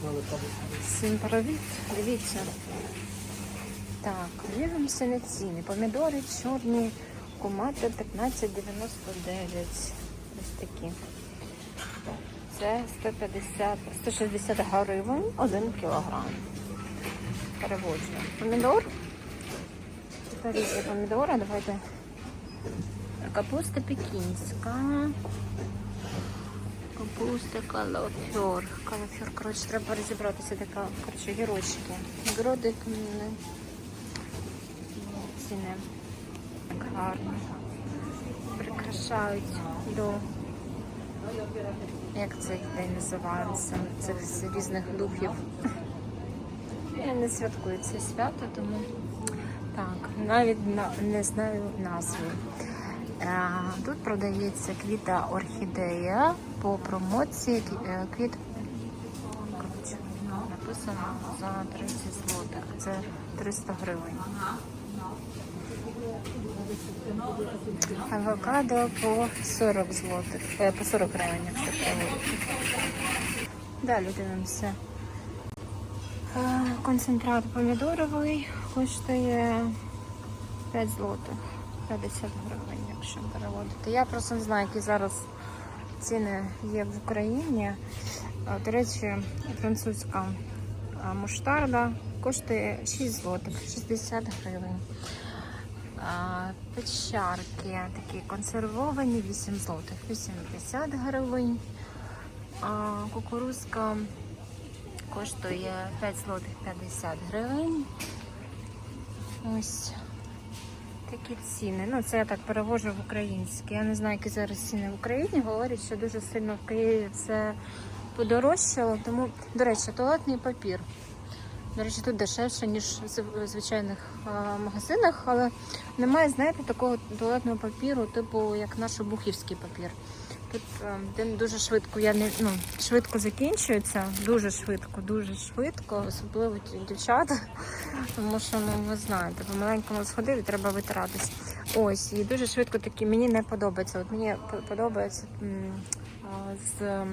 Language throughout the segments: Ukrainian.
клали падає. Всім привіт, дивіться. Так, дивимося на ціни. Помідори чорні, кумати 15,99. Ось такі. Це 150, 160 гривень 1 кілограм. Переводжу. Помідор. Це різні помідори. Давайте. Капуста пекінська. Капуста, калафьор. Калафьор, коротше, треба розібратися, така, коротше, гірочки. Гроди каміни. Ціни. Гарно. Прикрашають до. Як цей день називається? Цих різних духів. Я не святкую це свято, тому так, навіть на- не знаю назви. Е, Тут продається квіта орхідея по промоції е, квіт. Написано за 30 злотих. Це 300 гривень. Авокадо по 40 злотих. Е, по 40 гривень, якщо переводити. Далі дивимося. Е, Концентрат помідоровий коштує 5 злотих. 50 гривень, якщо переводити. Я просто не знаю, які зараз ціни є в Україні. До речі, французька а, муштарда коштує 6 злотих, 60 гривень. Печарки такі консервовані, 8 злотих, 80 гривень. Кукурузка коштує 5 злотих 50 гривень. Ось такі ціни. Ну, це я так перевожу в українське. Я не знаю, які зараз ціни в Україні. Говорять, що дуже сильно в Києві це подорожчало. Тому, до речі, туалетний папір. До речі, тут дешевше, ніж в звичайних магазинах, але немає, знаєте, такого туалетного папіру, типу як наш бухівський папір. Тут він дуже швидко, я не ну, швидко закінчується, дуже швидко, дуже швидко, особливо дівчата. Тому що ну ви знаєте, по маленькому сходив і треба витиратись. Ось, і дуже швидко такі мені не подобається. От мені подобається з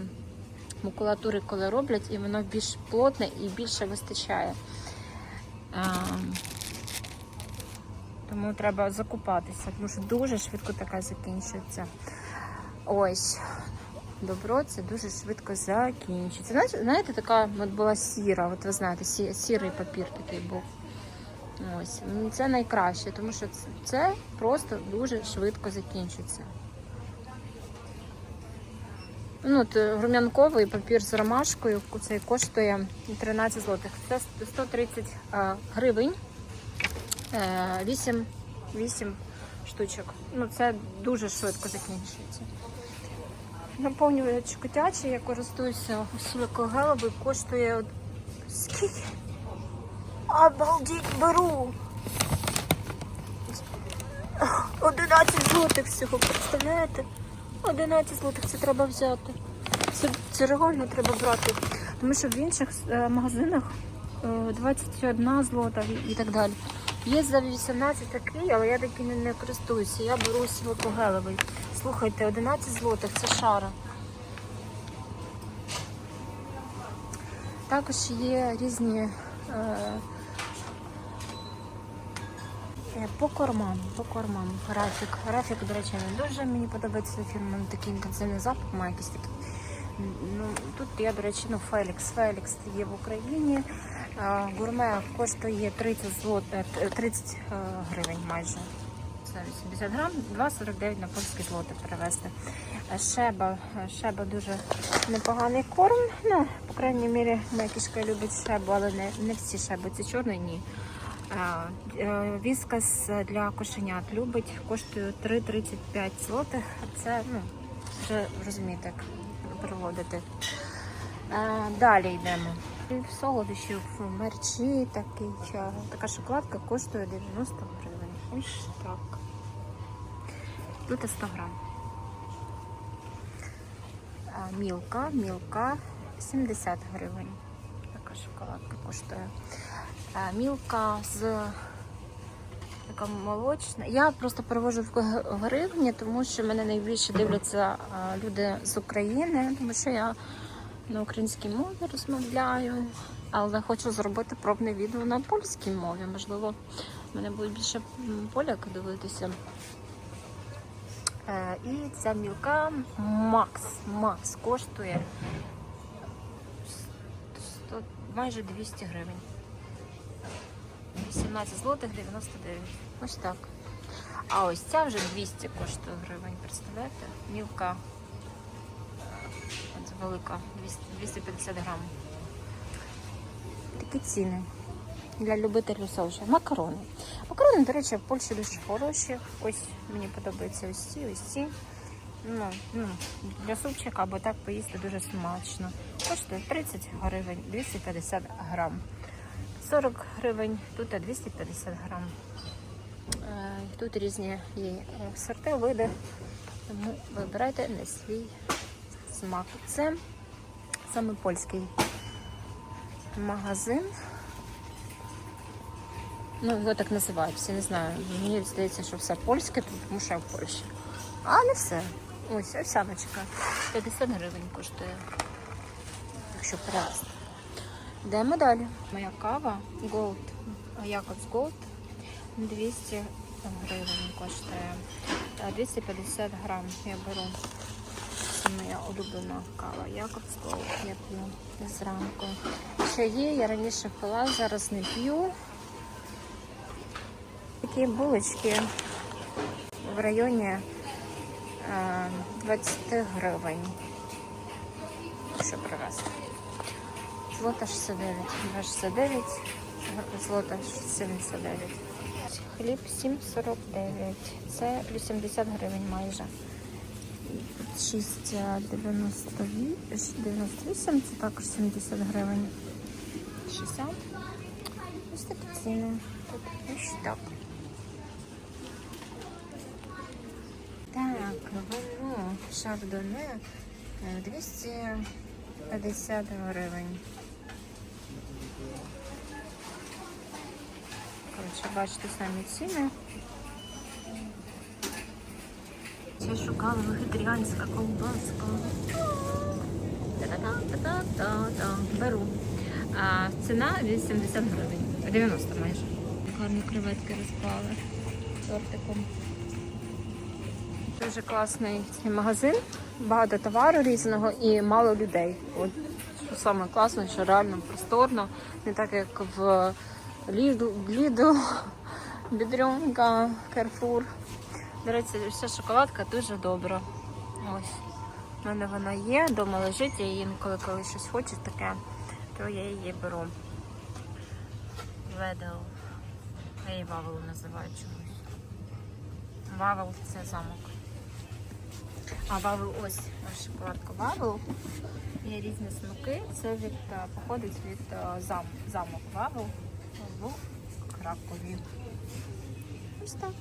макулатури, коли роблять, і воно більш плотне і більше вистачає. Тому треба закупатися, тому що дуже швидко така закінчується. Ось. Добро це дуже швидко закінчиться. Знаєте, така от була сіра, от ви знаєте, сі- сірий папір такий був. Ось. Це найкраще, тому що це- просто дуже швидко закінчиться. Ну, от, е, рум'янковий папір з ромашкою, цей коштує 13 злотих. Це 130 е, гривень. 8, 8 штучок. Ну, це дуже швидко закінчується. Наповнювач котячий, я користуюся силикогеловий, коштує скільки? Обалдіть, беру! 11 злотих всього, представляєте? 11 злотих це треба взяти. Це, це реально треба брати. Тому що в інших е, магазинах е, 21 злота і, так далі. Є за 18 такий, але я такий не, користуюся. Я беру силикогелевий. Слухайте, 11 злотих це шара. Також є різні е, по кормам, по кормам. Графік. Графік, до речі, не дуже мені подобається фірма, такий інтенсивний запах має якийсь такий. Ну, тут я, до речі, ну, Фелікс. Фелікс є в Україні. Гурме коштує 30, злот, е, 30 е, гривень майже. Це 80 грам, 2,49 на польські злоти перевезти. Шеба, шеба дуже непоганий корм. Ну, по крайній мірі, моя кішка любить шебу, але не, не всі шеби. Це чорний, ні. Е, е, Віскас для кошенят любить, коштує 3,35 злотих. Це, ну, вже розумієте, як переводити. Е, Далі йдемо. І в солодощів мерчі такий. Така шоколадка коштує 90 гривень. Ось так. Тут і 100 грам. Мілка, мілка 70 гривень. Така шоколадка коштує. Мілка з така молочна. Я просто перевожу в гривні, тому що мене найбільше дивляться люди з України, тому що я на українській мові розмовляю, але хочу зробити пробне відео на польській мові. Можливо, мене будуть більше поляки дивитися. Е, і ця мілка Макс. Макс коштує 100, майже 200 гривень. 18 злотих 99. Ось так. А ось ця вже 200 коштує гривень, представляєте? Мілка. Це велика, 200, 250 грам. Такі ціни для любителів суші. Макарони. Макарони, до речі, в Польщі дуже хороші. Ось мені подобаються ось ці, ось ці. Ну, ну, для супчика або так поїсти дуже смачно. Коштує 30 гривень, 250 грам. 40 гривень, тут 250 грам. Е, Тут різні є е, сорти, види. Тому вибирайте на свій смак. Це саме польський магазин. Ну, його так називають, всі не знаю. Мені здається, що все польське, тому що я в Польщі. А не все. Ось овсяночка. 50 гривень коштує. Якщо перевести. Йдемо далі. Моя кава Gold, Якобс Gold 200 гривень коштує. 250 грам я беру. Це моя улюблена кава. Якобс Gold. Я п'ю зранку. Ще є, я раніше пила, зараз не п'ю. Такі булочки в районі е, 20 гривень. Що привезти? Злота 69, 269, злота 79. Хліб 7,49. Це 80 гривень майже. 6,98, це також 70 гривень. 60. Ось такі ціни. Тут ось так. Так, вино шардоне е, 250 гривень. Коротше, бачите самі ціни. Я шукала вегетаріанська ковбаска. Та-та-та-та-та-та. Беру. А, ціна 80 гривень. 90 майже. Гарні креветки розклали тортиком. Дуже класний магазин, багато товару різного і мало людей. От що саме класно, що реально просторно, не так як в Lidl, Lidl Бідрюнка, Carrefour. До речі, вся шоколадка дуже добра. Ось. У мене вона є, вдома лежить, я її інколи коли щось хочу таке, то я її беру. Ведел. Я її Вавел називаю чомусь. Вавел це замок. А Вавел ось шоколадка Вавел. Є різні смаки. Це від е, походить від е, зам, замок Вавел в Кракові. Ось так.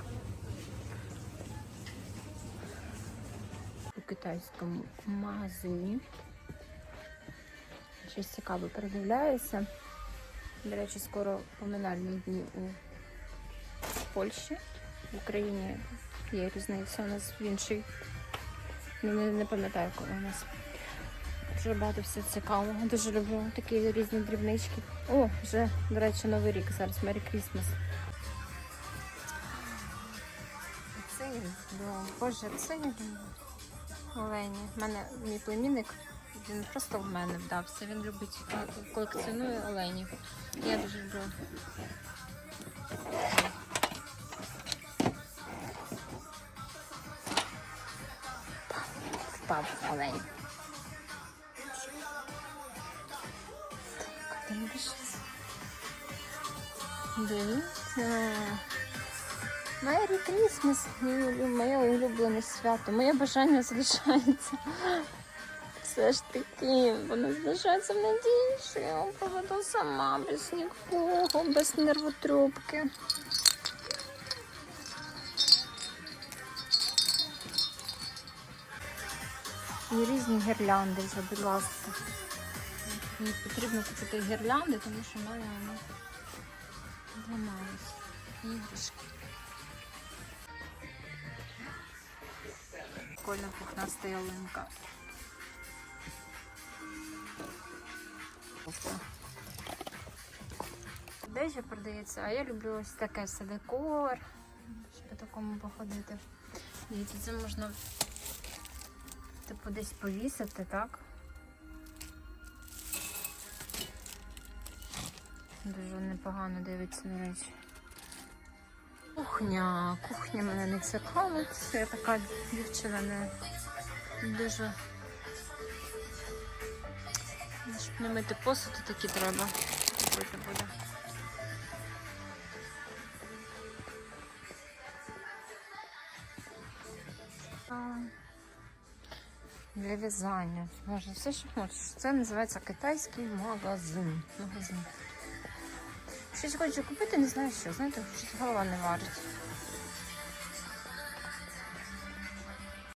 У китайському магазині. Щось цікаве передивляюся. До речі, скоро поминальні дні у Польщі. В Україні є різниця у нас в іншій. Не, не, пам'ятаю, коли у нас. Дуже багато всього цікавого. Дуже люблю такі різні дрібнички. О, вже, до речі, Новий рік зараз. Мері Крісмас. Да. Боже, це Олені. У мене мій племінник, він просто в мене вдався. Він любить е, колекціонує оленів. Я дуже люблю. Олень. Дивіться. Мері Крісмас, моє улюблене свято. Моє бажання залишається. Все ж таки, воно залишається в надії, що я його проведу сама, без нікого, без нервотрубки. І різні гірлянди вже, будь ласка. І потрібно купити гірлянди, тому що в мене ну, вони зламались. Іграшки. Прикольна пухнаста ялинка. ж продається, а я люблю ось таке все декор, щоб по такому походити. Дивіться, це можна типу десь повісити, так? Дуже непогано дивиться, до речі. Кухня. Кухня мене не цікавить. Я така дівчина не дуже. Щоб не мити посуд, такі треба купити буде. А, Для в'язання. Можна все, що хочеш. Це називається китайський магазин. Магазин. Щось хочу купити, не знаю що. Знаєте, щось голова не варить.